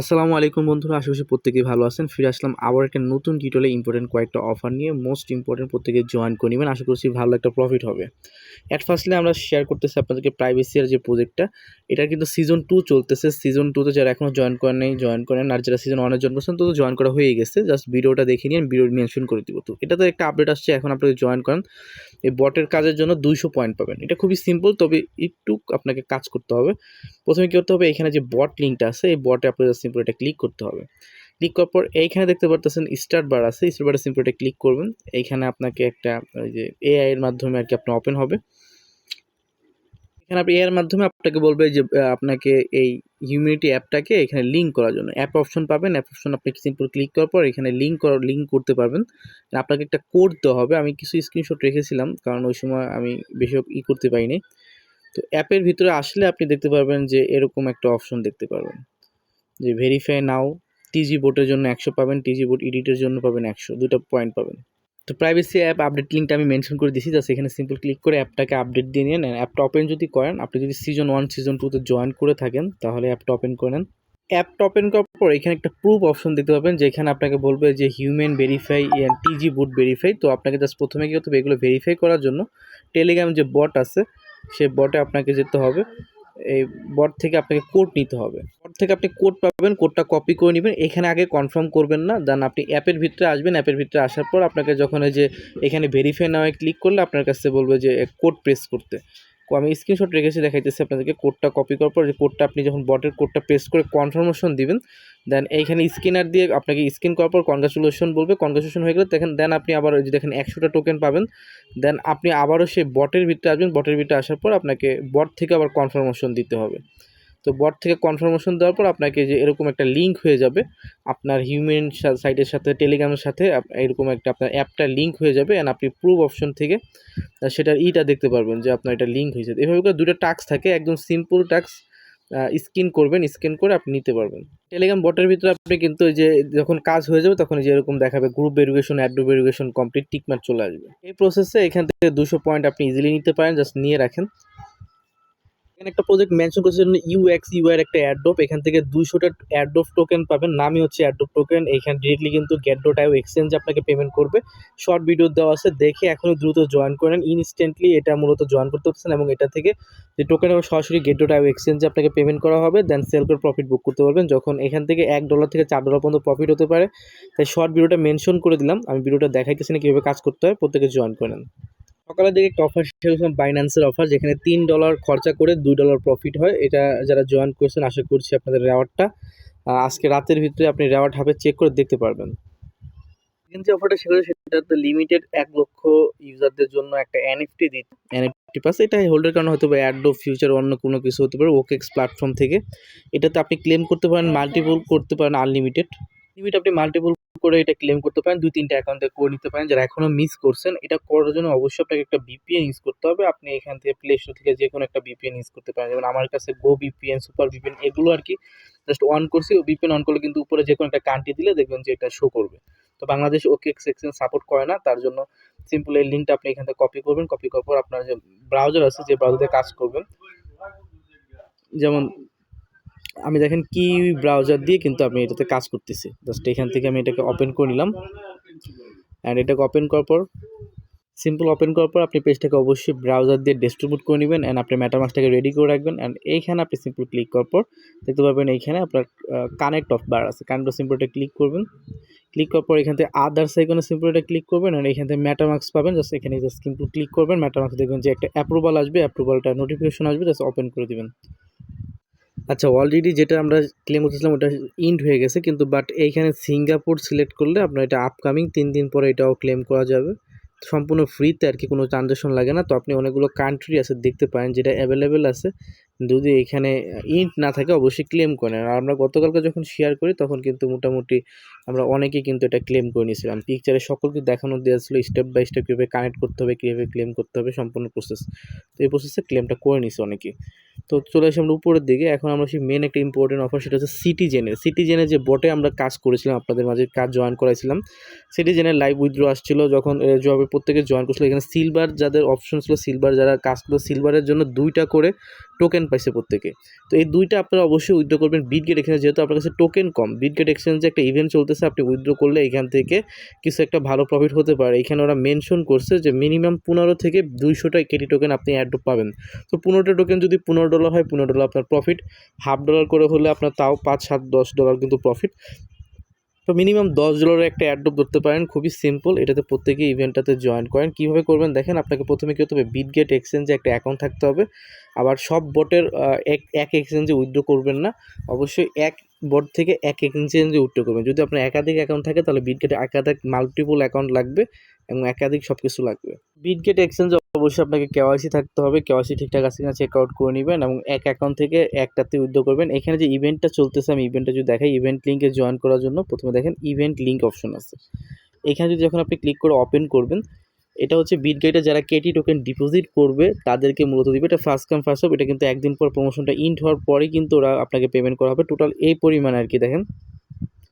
আসসালামু আলাইকুম বন্ধুরা আশেপাশে প্রত্যেকেই ভালো আছেন। ফিরে আসলাম আবার একটা নতুন টিউটোরিয়ালে ইম্পর্টেন্ট কয়েকটা অফার নিয়ে। মোস্ট ইম্পর্টেন্ট প্রত্যেকে জয়েন করে নেবেন। আশা করছি ভালো একটা প্রফিট হবে। অ্যাট ফার্স্টলি আমরা শেয়ার করতেছি আপনাদেরকে প্রাইভেসিয়ার যে প্রজেক্টটা এটা কিন্তু সিজন টু চলতেছে। সিজন টুতে যারা এখনও জয়েন করেন নেই জয়েন করেন আর যারা সিজন ওয়ানে জয়েন করছেন তো জয়েন করা হয়ে গেছে। জাস্ট ভিডিওটা দেখে নিন ভিডিও মেনশন করে দিব। তো এটা তো একটা আপডেট আসছে, এখন আপনাদের জয়েন করেন, এই বটের কাজের জন্য দুইশো পয়েন্ট পাবেন। এটা খুবই সিম্পল তবে একটু আপনাকে কাজ করতে হবে। প্রথমে কী করতে হবে, এখানে যে বট লিঙ্কটা আছে, এই বটে আপনাদের সিম্পল এটা ক্লিক করতে হবে। ক্লিক করার পর এইখানে দেখতে পারতেছেন স্টার্ট বার আছে স্টার্ট বারে সিম্পল এটা ক্লিক করবেন। এইখানে আপনাকে একটা, ওই যে এআই এর মাধ্যমে আর কি আপনার ওপেন হবে। এখানে আপনি এর মাধ্যমে আপনাকে বলবে যে আপনাকে এই হিউম্যানিটি অ্যাপটাকে এখানে লিঙ্ক করার জন্য। অ্যাপ অপশন পাবেন অ্যাপ অপশন আপনি সিম্পল ক্লিক করার পর এখানে লিঙ্ক করার লিঙ্ক করতে পারবেন। আপনাকে একটা কোড দেওয়া হবে। আমি কিছু স্ক্রিনশট রেখেছিলাম, কারণ ওই সময় আমি বেশি ই করতে পারিনি। তো অ্যাপের ভিতরে আসলে আপনি দেখতে পারবেন যে এরকম একটা অপশন দেখতে পারবেন। যে ভেরিফাই নাও টিজি বোটের জন্য একশো পাবেন টিজি বোট এডিটের জন্য পাবেন একশো, দুটো পয়েন্ট পাবেন। তো প্রাইভেসি অ্যাপ আপডেট লিঙ্কটা আমি মেনশন করে দিয়েছি জাস্ট এখানে সিম্পল ক্লিক করে অ্যাপটাকে আপডেট দিয়ে নেন। অ্যাপটা ওপেন যদি করেন, আপনি যদি সিজন ওয়ান সিজন টুতে জয়েন করে থাকেন, তাহলে অ্যাপটা ওপেন করে নেন। অ্যাপটা ওপেন করার পর এখানে একটা প্রুফ অপশন দেখতে পাবেন, যেখানে আপনাকে বলবে যে human verify TG bot verify তো আপনাকে জাস্ট প্রথমে কী করতে হবে? এগুলো ভেরিফাই করার জন্য টেলিগ্রাম যে বট আছে, সে বটে আপনাকে যেতে হবে। এই বট থেকে আপনাকে কোড নিতে হবে। বট থেকে আপনি কোড পাবেন কোডটা কপি করে নেবেন। এখানে আগে কনফার্ম করবেন না দেন আপনি অ্যাপের ভিতরে আসবেন। অ্যাপের ভিতরে আসার পর আপনাকে যখন এই যে এখানে ভেরিফাই নাও ক্লিক করলে আপনার কাছে বলবে যে কোড প্রেস করতে। আমি স্ক্রিনশট রেখেছি, দেখাইতেছি আপনাদেরকে কোডটা কপি করার পর কোডটা আপনি যখন বটের কোডটা পেস্ট করে কনফার্মেশন দিবেন দেন এইখানে স্ক্রিনার দিয়ে আপনাকে স্ক্রিন করার পর কনগ্রাচুলেশন বলবে। কনগ্রাচুলেশন হয়ে গেলে দেখেন দেন আপনি আবার যে দেখেন একশোটা টোকেন পাবেন। দেন আপনি আবারও সেই বটের ভিতরে আসবেন। বটের ভিতরে আসার পর আপনাকে বট থেকে আবার কনফার্মেশন দিতে হবে। তো বট থেকে কনফার্মেশন দেওয়ার পর আপনাকে যে এরকম একটা লিঙ্ক হয়ে যাবে, আপনার হিউম্যান সাইটের সাথে টেলিগ্রামের সাথে এরকম একটা আপনার অ্যাপটা লিঙ্ক হয়ে যাবে অ্যান্ড আপনি প্রুভ অপশন থেকে সেটার ইটা দেখতে পারবেন যে আপনার এটা লিঙ্ক হয়েছে। এভাবে করে দুটো টাস্ক থাকে, একদম সিম্পল টাস্ক স্ক্যান করবেন স্ক্যান করে আপনি নিতে পারবেন। টেলিগ্রাম বটের ভিতরে আপনি কিন্তু যে যখন কাজ হয়ে যাবে তখন যে এরকম দেখাবে group verification add verification complete tick mark চলে আসবে। এই প্রসেসে এখান থেকে দুশো পয়েন্ট আপনি ইজিলি নিতে পারেন জাস্ট নিয়ে রাখেন। এখানে একটা প্রজেক্ট মেনশন করেছে ইউএক্স ইউআর একটা অ্যাডোপ এখান থেকে দুইশোটা অ্যাডোপ টোকেন পাবেন। নামই হচ্ছে অ্যাডোপ টোকেন এখানে ডিরেক্টলি কিন্তু গেট ডট আইও এক্সচেঞ্জ আপনাকে পেমেন্ট করবে। শর্ট ভিডিও দেওয়া আছে। দেখে এখনই দ্রুত জয়েন করেন ইনস্ট্যান্টলি এটা মূলত জয়েন করতে পারছেন এবং এটা থেকে যে টোকেন হবে সরাসরি আইও এক্সচেঞ্জে আপনাকে পেমেন্ট করা হবে দেন সেল করে প্রফিট বুক করতে পারবেন। যখন এখান থেকে এক ডলার থেকে চার ডলার পর্যন্ত প্রফিট হতে পারে, তাই শর্ট ভিডিওটা মেনশন করে দিলাম। আমি ভিডিওটা দেখাইতেছি না কীভাবে কাজ করতে হয়। প্রত্যেকে জয়েন করেন সকালের দিকে একটা অফার শেষ বাইন্যান্সের অফার যেখানে তিন ডলার খরচা করে দুই ডলার প্রফিট হয়। এটা যারা জয়েন করেছেন আশা করছি আপনাদের রেওয়ার্ডটা আজকে রাতের ভিতরে আপনি রেওয়ার্ড হাবে চেক করে দেখতে পারবেন। সেকেন্ড যে অফারটা সেটা সেটাতে লিমিটেড এক লক্ষ ইউজারদের জন্য একটা এনএফটি দিত এনএফটি পাস এটা হোল্ডের কারণে হতে পারে অ্যাডো ফিউচার অন্য কোনো কিছু হতে পারে ওকেক্স প্ল্যাটফর্ম থেকে। এটাতে আপনি ক্লেম করতে পারেন মাল্টিপল করতে পারেন আনলিমিটেড লিমিট আপনি মাল্টিপল করে এটা ক্লেম করতে পারেন, দুই, তিনটা অ্যাকাউন্টে করে নিতে পারেন। যারা এখনও মিস করছেন, এটা করার জন্য অবশ্যই আপনাকে একটা বিপিএন ইউজ করতে হবে। আপনি এখান থেকে প্লে স্টোর থেকে যে কোনো একটা বিপিএন ইউজ করতে পারেন। যেমন আমার কাছে গো বিপিএন সুপার ভিপিএন এগুলো আর কি জাস্ট অন করছি। বিপিএন অন করলে কিন্তু উপরে যে কোনো একটা কান্ট্রি দিলে দেখবেন যে এটা শো করবে। তো বাংলাদেশ ওকে সেকশন সাপোর্ট করে না, তার জন্য সিম্পল এই লিঙ্কটা আপনি এখান থেকে কপি করবেন। কপি করার পর আপনার যে ব্রাউজার আছে, যে ব্রাউজারে কাজ করবেন, যেমন আমি দেখেন কি ব্রাউজার দিয়ে কিন্তু আমি এটাতে কাজ করতেছি। জাস্ট এখান থেকে আমি এটাকে ওপেন করে নিলাম। অ্যান্ড এটাকে ওপেন করার পর সিম্পল ওপেন করার পর আপনি পেজটাকে অবশ্যই ব্রাউজার দিয়ে ডিস্ট্রিবিউট করে নেবেন অ্যান্ড আপনি ম্যাটামাক্সটাকে রেডি করে রাখবেন। অ্যান্ড এইখানে আপনি সিম্পল ক্লিক করার পর দেখতে পাবেন এইখানে আপনার কানেক্ট অফ বার আছে। কানেক্ট অফ সিম্পলটা ক্লিক করবেন। ক্লিক করার পর এখান থেকে আদার্স আইকনে সিম্পলটা ক্লিক করবেন আর এখান থেকে ম্যাটামাক্স পাবেন। জাস্ট এখানে জাস্ট সিম্পল ক্লিক করবেন। ম্যাটামাক্স দেখবেন যে একটা অ্যাপ্রুভাল আসবে। অ্যাপ্রুভালটা নোটিফিকেশন আসবে। জাস্ট ওপেন করে দিবেন। আচ্ছা অলরেডি যেটা আমরা ক্লেম করতেছিলাম ওটা ইন্ড হয়ে গেছে, কিন্তু বাট এইখানে সিঙ্গাপুর সিলেক্ট করলে আপনার এটা আপকামিং তিন দিন পরে এটাও ক্লেম করা যাবে। সম্পূর্ণ ফ্রিতে আর কি কোনো ট্রানজেকশন লাগে না। তো আপনি অনেকগুলো কান্ট্রি আছে, দেখতে পারেন যেটা অ্যাভেলেবেল আছে। যদি এখানে ইন্ট না থাকে, অবশ্যই ক্লেম করেন আর আমরা গতকালকে যখন শেয়ার করি, তখন কিন্তু মোটামুটি আমরা অনেকেই কিন্তু এটা ক্লেম করে নিয়েছিলাম। পিকচারে সকলকে দেখানো দেওয়া ছিল স্টেপ বাই স্টেপ কীভাবে কানেক্ট করতে হবে, কীভাবে ক্লেম করতে হবে, সম্পূর্ণ প্রসেস তো এই প্রসেসে ক্লেমটা করে নিছে অনেকেই তো চলে আসি আমরা উপরের দিকে। এখন আমরা সেই মেন একটা ইম্পর্টেন্ট অফার সেটা হচ্ছে সিটিজেনের সিটিজেনের যে বটে আমরা কাজ করেছিলাম, আপনাদের মাঝে কাজ জয়েন করাইছিলাম সিটিজেনের লাইভ উইথড্র আসছিল যখন জবে প্রত্যেকে জয়েন করছিল। এখানে সিলভার যাদের অপশন ছিল সিলভার যারা কাজ করল সিলভারের জন্য দুইটা করে টোকেন পাইছে প্রত্যেকে। তো এই দুইটা আপনারা অবশ্যই উইথড্র করবেন বিটগেট এক্সচেঞ্জ যেহেতু আপনার কাছে টোকেন কম। বিটগেট এক্সচেঞ্জে একটা ইভেন্ট চলতেছে, আপনি উইথড্র করলে এখান থেকে কিছু একটা ভালো প্রফিট হতে পারে। এখানে ওরা মেনশন করছে যে মিনিমাম পনেরো থেকে দুইশোটা কেটি টোকেন আপনি অ্যাড পাবেন। তো পনেরোটা টোকেন যদি পনেরো ডলার হয়, পনেরো ডলার আপনার প্রফিট হাফ ডলার করে হলে আপনার তাও পাঁচ, সাত, দশ ডলার কিন্তু প্রফিট তো মিনিমাম দশ ডলারের একটা অ্যাড্রপ ধরতে পারেন, খুবই সিম্পল এটাতে প্রত্যেকে ইভেন্টটাতে জয়েন করেন। কীভাবে করবেন? দেখেন, আপনাকে প্রথমে কী হতে হবে? বিটগেট এক্সচেঞ্জে একটা অ্যাকাউন্ট থাকতে হবে। আবার সব বটের এক এক এক্সচেঞ্জে উইথড্র করবেন না। অবশ্যই এক বট থেকে এক এক্সচেঞ্জে উইথড্র করবেন। যদি আপনার একাধিক অ্যাকাউন্ট থাকে, তাহলে বিটগেটে একাধিক মাল্টিপল অ্যাকাউন্ট লাগবে এবং একাধিক সব কিছু লাগবে বিটগেট এক্সচেঞ্জে অবশ্যই আপনাকে কেওয়াইসি থাকতে হবে। কেওয়াইসি ঠিকঠাক আছে কিনা চেক আউট করে নেবেন এবং এক অ্যাকাউন্ট থেকে একটাতে উইথড্র করবেন। এখানে যে ইভেন্টটা চলতেছে, আমি ইভেন্টটা যদি দেখাই ইভেন্ট লিঙ্কে জয়েন করার জন্য প্রথমে দেখেন ইভেন্ট লিঙ্ক অপশন আছে। এখানে যদি যখন আপনি ক্লিক করে ওপেন করবেন এটা হচ্ছে বিট বিটগেটে যারা কেটি টোকেন ডিপোজিট করবে, তাদেরকে মূলত দিবে। এটা ফার্স্ট কাম ফার্স্ট হবে এটা কিন্তু একদিন পর প্রমোশনটা ইন্ট হওয়ার পরেই কিন্তু ওরা আপনাকে পেমেন্ট করা হবে। টোটাল এই পরিমাণ আর কি, দেখেন।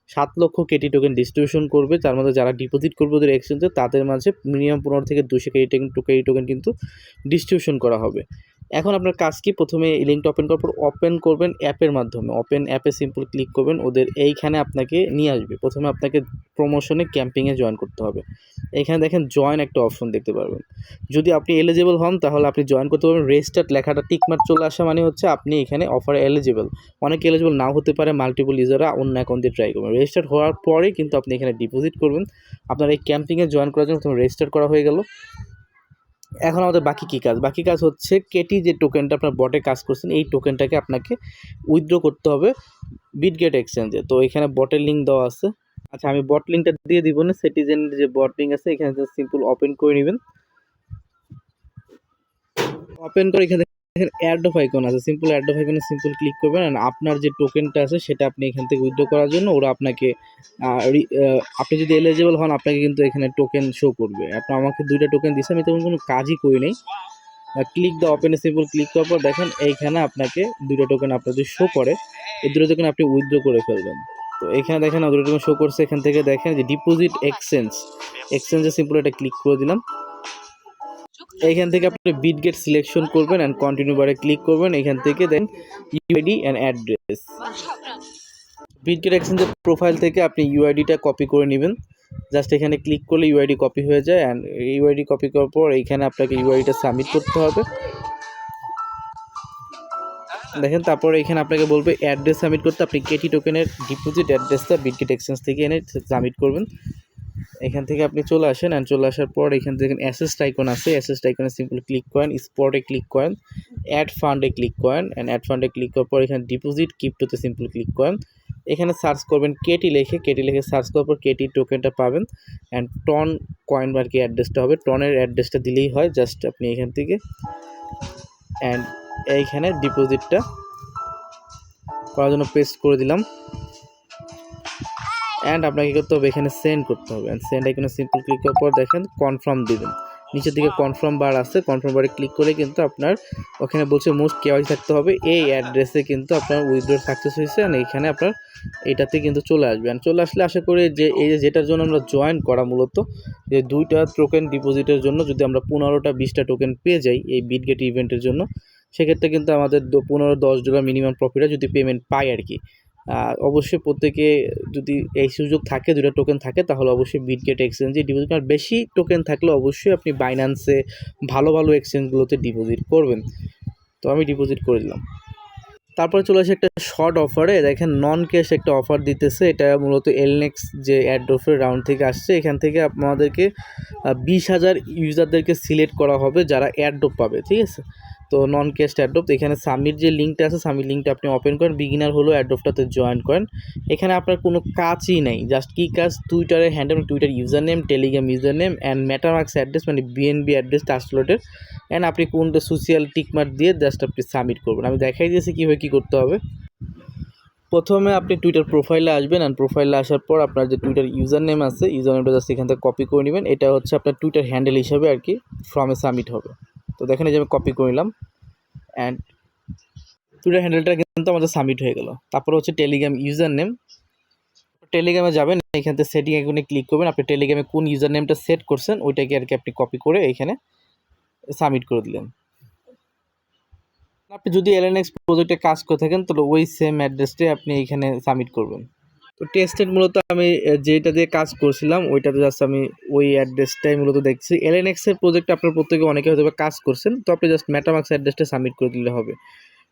সাত লক্ষ কেটি টোকেন ডিস্ট্রিবিউশন করবে। তার মধ্যে যারা ডিপোজিট করবে ওদের এক্সচেঞ্জে তাদের মাঝে মিনিমাম পনেরো থেকে দুশো কেটি টোকেন কেটি টোকেন কিন্তু ডিস্ট্রিবিউশন করা হবে। এখন আপনার কাজ কি? প্রথমে লিঙ্কটা ওপেন করার পর ওপেন করবেন অ্যাপের মাধ্যমে। ওপেন অ্যাপে সিম্পল ক্লিক করবেন, ওদের এইখানে আপনাকে নিয়ে আসবে। প্রথমে আপনাকে প্রমোশনে ক্যাম্পিংয়ে জয়েন করতে হবে। এখানে দেখেন জয়েন একটা অপশন দেখতে পারবেন। যদি আপনি এলিজিবল হন, তাহলে আপনি জয়েন করতে পারবেন। রেজিস্টার্ড লেখাটা টিকমার্ক চলে আসা মানে হচ্ছে আপনি এখানে অফার এলিজিবল অনেক এলিজিবল নাও হতে পারে মাল্টিপল ইউজাররা অন্য অ্যাকাউন্ট দিয়ে ট্রাই করবেন। রেজিস্টার্ড হওয়ার পরে কিন্তু আপনি এখানে ডিপোজিট করবেন। আপনার এই ক্যাম্পিংয়ে জয়েন করার জন্য প্রথমে রেজিস্টার করা হয়ে গেল। এখন আমাদের বাকি কী কাজ? বাকি কাজ হচ্ছে কেটি যে টোকেনটা আপনার বটে কাজ করছেন, এই টোকেনটাকে আপনাকে উইথড্র করতে হবে বিটগেট এক্সচেঞ্জে তো এখানে বটের লিঙ্ক দেওয়া আছে। আচ্ছা আমি বট লিঙ্কটা দিয়ে দিব না সিটিজেন যে বট লিঙ্ক আছে, এখানে সিম্পল ওপেন করে নেবেন। ওপেন করে এখানে দেখেন অ্যাড অফ আইকন আছে। সিম্পল অ্যাড অফ আইকনে সিম্পল ক্লিক করবেন আর আপনার যে টোকেনটা আছে, সেটা আপনি এখান থেকে উইথড্র করার জন্য ওরা আপনাকে আপনি যদি এলিজিবল হন, আপনাকে কিন্তু এখানে টোকেন শো করবে। আপনার আমাকে দুইটা টোকেন দিচ্ছে আমি তেমন কোনো কাজই করি নাই। ক্লিক দ্য ওপেনে সিম্পল ক্লিক করার পর দেখেন, এইখানে আপনাকে দুটো টোকেন আপনার যদি শো করে। এই দুটো টোকেন আপনি উইথড্র করে ফেলবেন। তো এখানে দেখেন দুটো টোকেন শো করছে। এখান থেকে দেখেন যে ডিপোজিট এক্সচেঞ্জ এক্সচেঞ্জে সিম্পল এটা ক্লিক করে দিলাম। এইখান থেকে আপনি বিট গেট সিলেকশন করবেন অ্যান্ড কন্টিনিউ বারে ক্লিক করবেন, এখান থেকে then UID and address Bitget এক্সচেঞ্জের প্রোফাইল থেকে আপনি ইউআইডিটা কপি করে নেবেন। জাস্ট এখানে ক্লিক করলে ইউআইডি কপি হয়ে যায় অ্যান্ড ইউআইডি কপি করার পর এইখানে আপনাকে ইউআইডিটা সাবমিট করতে হবে। দেখেন, তারপর এখানে আপনাকে বলবে অ্যাড্রেস সাবমিট করতে, আপনি কেটি টোকেনের ডিপোজিট অ্যাড্রেসটা বিটগেট এক্সচেঞ্জ থেকে এনে সাবমিট করবেন। এখান থেকে আপনি চলে আসেন অ্যান্ড চলে আসার পর এখান থেকে অ্যাসেস্ট আইকন আছে। অ্যাসেস্ট আইকনে সিম্পল ক্লিক করেন স্পটে ক্লিক করেন অ্যাড ফান্ডে ক্লিক করেন অ্যান্ড অ্যাড ফান্ডে ক্লিক করার পর এখানে ডিপোজিট কিপ্টোতে সিম্পল ক্লিক করেন। এখানে সার্চ করবেন কেটি লেখে কেটি লেখে সার্চ করার পর কেটি টোকেনটা পাবেন অ্যান্ড টন কয়েন আর কি অ্যাড্রেসটা হবে টনের অ্যাড্রেসটা দিলেই হয় জাস্ট আপনি এখান থেকে অ্যান্ড এইখানে ডিপোজিটটা করার জন্য পেস্ট করে দিলাম। অ্যান্ড আপনাকে করতে হবে এখানে সেন্ড করতে হবে। অ্যান্ড সেন্ড এখানে সিম্পল ক্লিক করার পর দেখেন কনফার্ম দিবেন। নিচের দিকে কনফার্ম বার আছে। কনফার্ম বারে ক্লিক করে কিন্তু আপনার ওখানে বলছে মোস্ট কেওয়াইসি থাকতে হবে। এই অ্যাড্রেসে কিন্তু আপনার উইথড্র সাকসেস হয়েছে। অ্যান্ড এখানে আপনার এটাতে কিন্তু চলে আসবে। আর চলে আসলে আশা করি যে এই যে যেটার জন্য আমরা জয়েন করা মূলত, যে দুইটা টোকেন ডিপোজিটের জন্য যদি আমরা পনেরোটা, বিশটা টোকেন পেয়ে যাই এই বিটগেট ইভেন্টের জন্য, সেক্ষেত্রে কিন্তু আমাদের পনেরো, দশ ডলার মিনিমাম প্রফিটে যদি পেমেন্ট পাই আর কি। অবশ্যই প্রত্যেকে যদি এই সুযোগ থাকে দুটো টোকেন থাকে, তাহলে অবশ্যই বিটগেট এক্সচেঞ্জে ডিপোজিট আর বেশি টোকেন থাকলে অবশ্যই আপনি বাইন্যান্সে ভালো ভালো এক্সচেঞ্জগুলোতে ডিপোজিট করবেন। তো আমি ডিপোজিট করে দিলাম। তারপরে চলে আসে একটা শর্ট অফারে দেখেন নন ক্যাশ একটা অফার দিতেছে। এটা মূলত এলনেক্স যে অ্যাড্রফের রাউন্ড থেকে আসছে। এখান থেকে আমাদেরকে বিশ হাজার ইউজারদেরকে সিলেক্ট করা হবে যারা অ্যাড্রপ পাবে, ঠিক আছে? তো নন ক্যাশ অ্যাড্রপ এখানে সামির যে লিঙ্কটা আছে সামির লিঙ্কটা আপনি ওপেন করেন বিগিনার হলো অ্যাড্রপটাতে জয়েন করেন। এখানে আপনার কোনো কাজই নেই জাস্ট কী কাজ? টুইটারের handle Twitter user name Telegram user name and MetaMask address মানে বিএনবি অ্যাড্রেস টাস্টলেটের অ্যান্ড আপনি কোনটা সোশ্যাল টিকমার্ক দিয়ে জাস্ট আপনি সাবমিট করবেন। আমি দেখাই দিয়েছি কীভাবে কী করতে হবে। প্রথমে আপনি টুইটার প্রোফাইলে আসবেন অ্যান্ড প্রোফাইলে আসার পর আপনার যে টুইটার ইউজার নেম আছে ইউজার নেমটা জাস্ট এখান থেকে কপি করে নেবেন। এটা হচ্ছে আপনার টুইটার হ্যান্ডেল হিসাবে আর কি ফর্মে সাবমিট হবে। তো দেখেন এই যে আমি কপি করে নিলাম অ্যান্ড টুইটার হ্যান্ডেলটা কিন্তু আমাদের সাবমিট হয়ে গেল। তারপর হচ্ছে টেলিগ্রাম ইউজার নেম টেলিগ্রামে যাবেন, এখান থেকে সেটিং এখানে ক্লিক করবেন। আপনি টেলিগ্রামে কোন ইউজার নেমটা সেট করছেন, ওইটাকে আর কি আপনি কপি করে এখানে সাবমিট করে দিলেন। আপনি যদি এলএনএক্স প্রজেক্টে কাজ করে থাকেন, তাহলে ওই সেম অ্যাড্রেসটাই আপনি এখানে সাবমিট করবেন। তো টেস্টেড মূলত আমি যেটা দিয়ে কাজ করছিলাম, ওইটাতে জাস্ট আমি ওই অ্যাড্রেসটাই মূলত দেখছি। এলএনএক্স এর প্রজেক্টে আপনার প্রত্যেকে অনেকে হয়তো কাজ করছেন, তো আপনি জাস্ট মেটামাক্স অ্যাড্রেসটা সাবমিট করে দিলে হবে।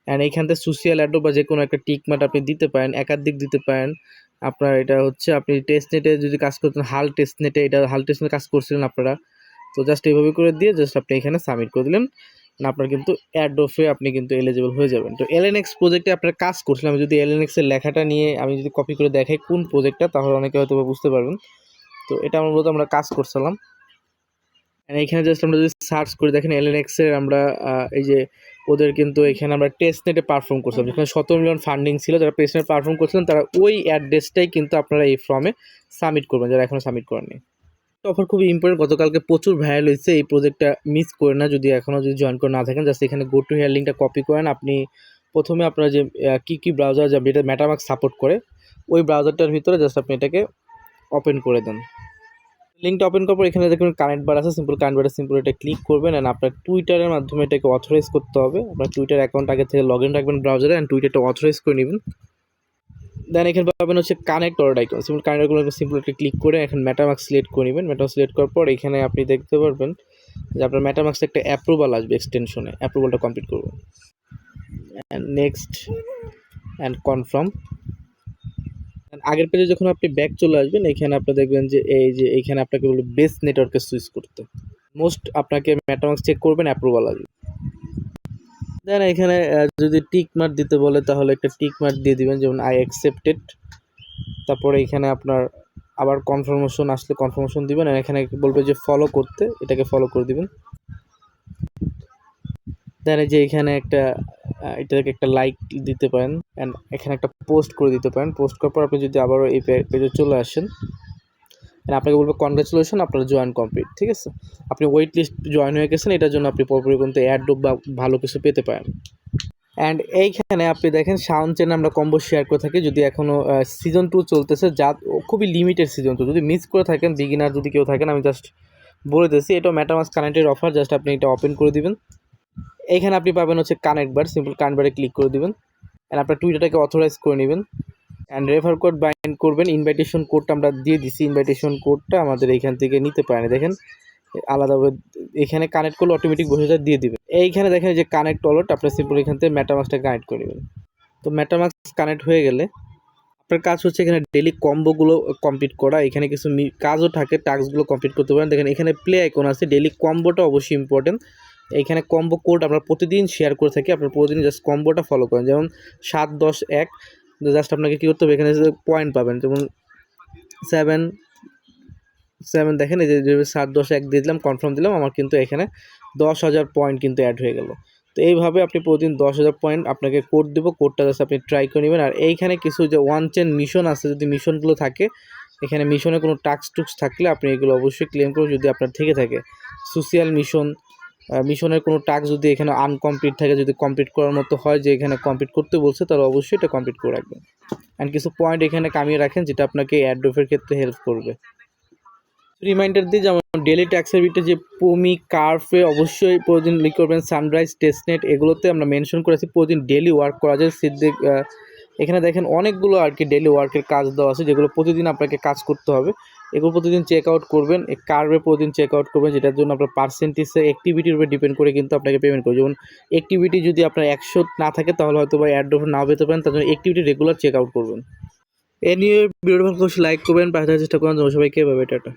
অ্যান্ড এইখান থেকে সোশিয়াল অ্যাডো বা যে কোনো একটা টিক আপনি দিতে পারেন, একাধিক দিতে পারেন। আপনার এটা হচ্ছে, আপনি টেস্ট নেটে যদি কাজ করতেন, হাল টেস্ট নেটে এটা হাল টেস্ট নেটে কাজ করছিলেন আপনারা, তো জাস্ট এইভাবে করে দিয়ে জাস্ট আপনি এখানে সাবমিট করে দিলেন। আপনার কিন্তু অ্যাডোফে আপনি কিন্তু এলিজিবল হয়ে যাবেন। তো এলএনএক্স প্রজেক্টে আপনার কাজ করছিলাম আমি যদি এলএনএক্স এর লেখাটা নিয়ে আমি যদি কপি করে দেখাই কোন প্রজেক্টটা তাহলে অনেকে হয়তো বুঝতে পারবেন। তো এটা আমরা মূলত আমরা কাজ করছিলাম। এখানে জাস্ট আমরা যদি সার্চ করে দেখেন এলএনএক্স এর আমরা এই যে ওদের কিন্তু এখানে আমরা টেস্ট নেটে পারফর্ম করছিলাম। যেখানে সতেরো মিলিয়ন ফান্ডিং ছিল, যারা টেস্ট নেট পারফর্ম করছিলেন, তারা ওই অ্যাড্রেসটাই কিন্তু আপনারা এই ফর্মে সাবমিট করবেন, যারা এখনও সাবমিট করেননি। অফার খুবই ইম্পর্টেন্ট গতকালকে প্রচুর ভাইরাল হয়েছে, এই প্রজেক্টটা মিস করে না, যদি এখনও যদি জয়েন করে না থাকেন জাস্ট এখানে গো টু হেয়ার লিঙ্কটা কপি করেন, আপনি প্রথমে আপনার যে কী কী ব্রাউজার যাবে এটা ম্যাটামার্ক সাপোর্ট করে, ওই ব্রাউজারটার ভিতরে জাস্ট আপনি এটাকে ওপেন করে দেন। লিঙ্কটা ওপেন করার পর এখানে দেখুন কানেক্ট বার আছে সিম্পল কানেক্ট বারে সিম্পল এটা ক্লিক করবেন অ্যান্ড আপনার টুইটারের মাধ্যমে এটাকে অথরাইজ করতে হবে। আপনার টুইটার অ্যাকাউন্ট আগে থেকে লগ ইন রাখবেন ব্রাউজারে অ্যান্ড টুইটারটা অথরাইজ করে নেবেন। দেন এখানে পাবেন হচ্ছে connect order icon simple connect icon simple একটা ক্লিক করে এখন ম্যাটামার্ক সিলেক্ট করে নেবেন। ম্যাটামার্ক সিলেক্ট করার পর এখানে আপনি দেখতে পারবেন যে আপনার ম্যাটামার্কসে একটা অ্যাপ্রুভাল আসবে এক্সটেনশনে অ্যাপ্রুভালটা কমপ্লিট করবেন অ্যান্ড নেক্সট অ্যান্ড কনফার্ম আগের পেজে যখন আপনি ব্যাক চলে আসবেন, এখানে আপনি দেখবেন যে এই যে এইখানে আপনাকে বলবে বেস্ট নেটওয়ার্কে সুইচ করতে। মোস্ট আপনাকে ম্যাটামার্কস চেক করবেন অ্যাপ্রুভাল আসবে। দেন এখানে যদি টিক মার্ক দিতে বলে, তাহলে একটা টিক মার্ক দিয়ে দিবেন, যেমন আই অ্যাকসেপ্টেড তারপরে এখানে আপনার আবার কনফার্মেশন আসলে কনফার্মেশন দিবেন আর এখানে বলবে যে ফলো করতে, এটাকে ফলো করে দিবেন। দেন যে এখানে একটা এটাকে একটা লাইক দিতে পারেন অ্যান্ড এখানে একটা পোস্ট করে দিতে পারেন। পোস্ট করার পর আপনি যদি আবারও এই পেজে চলে আসেন and আপনাকে বলবে কনগ্রাচুলেশন আপনার জয়েন কমপ্লিট ঠিক আছে? আপনি ওয়েট লিস্ট জয়েন হয়ে গেছেন, এটার জন্য আপনি পরপরই কিন্তু অ্যাড বা ভালো কিছু পেতে পারেন। অ্যান্ড এইখানে আপনি দেখেন সাউন্ড চেনে আমরা কম্বো শেয়ার করে থাকি, যদি এখনও সিজন টু চলতেছে, যা খুবই লিমিটেড সিজন টু যদি মিস করে থাকেন বিগিনার যদি কেউ থাকেন, আমি জাস্ট বলে দিচ্ছি এটা ম্যাটামাস কানেক্টের অফার জাস্ট আপনি এটা ওপেন করে দিবেন। এইখানে আপনি পাবেন হচ্ছে কানেক্ট বার সিম্পল কানেক্ট বারে ক্লিক করে দিবেন। অ্যান্ড আপনার টুইটারটাকে অথরাইজ করে নেবেন। অ্যান্ড রেফার কোড বাইন্ড করবেন। ইনভাইটেশন কোডটা আমরা দিয়ে দিছি। ইনভাইটেশন কোডটা আমাদের এইখান থেকে নিতে পারেন। দেখেন, আলাদাভাবে এখানে কানেক্ট করলে অটোমেটিক বসে দিয়ে দিবে এইখানে দেখেন যে কানেক্ট অলট আপনার সিম্পল এখান থেকে ম্যাটামাক্সটা কানেক্ট করে নেবেন। তো ম্যাটামাক্স কানেক্ট হয়ে গেলে আপনার কাজ হচ্ছে এখানে ডেলি কম্বোগুলো কমপ্লিট করা। এখানে কিছু কাজও থাকে টাস্কগুলো কমপ্লিট করতে পারেন। দেখেন, এখানে প্লে আইকন আছে। ডেলি কম্বোটা অবশ্যই ইম্পর্টেন্ট এইখানে কম্বো কোড আমরা প্রতিদিন শেয়ার করে থাকি। আপনার প্রতিদিন জাস্ট কম্বোটা ফলো করেন। যেমন সাত, দশ, এক। জাস্ট আপনাকে কী করতে হবে? এখানে পয়েন্ট পাবেন, যেমন সেভেন সেভেন দেখেন, এই যে যে সাত, দশ, এক দিয়ে দিলাম কনফার্ম দিলাম, আমার কিন্তু এখানে দশ হাজার পয়েন্ট কিন্তু অ্যাড হয়ে গেল। তো এইভাবে আপনি প্রতিদিন দশ হাজার পয়েন্ট আপনাকে কোড দেবো কোডটা জাস্ট আপনি ট্রাই করে নেবেন। আর এইখানে কিছু যে ওয়ান চেন মিশন আছে, যদি মিশনগুলো থাকে, এখানে মিশনে কোনো টাক্স টুক্স থাকলে আপনি এগুলো অবশ্যই ক্লেম করুন, যদি আপনার থেকে থাকে। সোশিয়াল মিশন মিশনের কোনো টাস্ক যদি এখানে আনকমপ্লিট থাকে যদি কমপ্লিট করার মতো হয় যে এখানে কমপ্লিট করতে বলছে তাহলে অবশ্যই এটা কমপ্লিট করে রাখবেন। অ্যান্ড কিছু পয়েন্ট এখানে কামিয়ে রাখেন যেটা আপনাকে অ্যাড্রফের ক্ষেত্রে হেল্প করবে। রিমাইন্ডার দিই যেমন ডেলি ট্যাক্সের ভিতরে যে পমি কার্ফে অবশ্যই প্রতিদিন লিক করবেন সানরাইজ টেস্টনেট এগুলোতে আমরা মেনশন করেছি প্রতিদিন ডেলি ওয়ার্ক করা যায় সিদ্দিক আহ, এখানে দেখেন অনেকগুলো আর কি ডেলি ওয়ার্কের কাজ দেওয়া আছে, যেগুলো প্রতিদিন আপনাকে কাজ করতে হবে। এগুলো প্রতিদিন চেক আউট করবেন কার্ভে প্রতিদিন চেক আউট করবেন, যেটার জন্য আপনার পার্সেন্টেজে অ্যাক্টিভিটির উপর ডিপেন্ড করে কিন্তু আপনাকে পেমেন্ট করবে। যেমন অ্যাক্টিভিটি যদি আপনার একশো না থাকে, তাহলে হয়তো বা অ্যাড নাও পেতে পারেন, তার জন্য অ্যাক্টিভিটি রেগুলার চেক আউট করবেন। এ নিয়ে ভিডিওটা লাইক করবেন পাঠাতে চেষ্টা করবেন সবাইকে পাবে টাটা।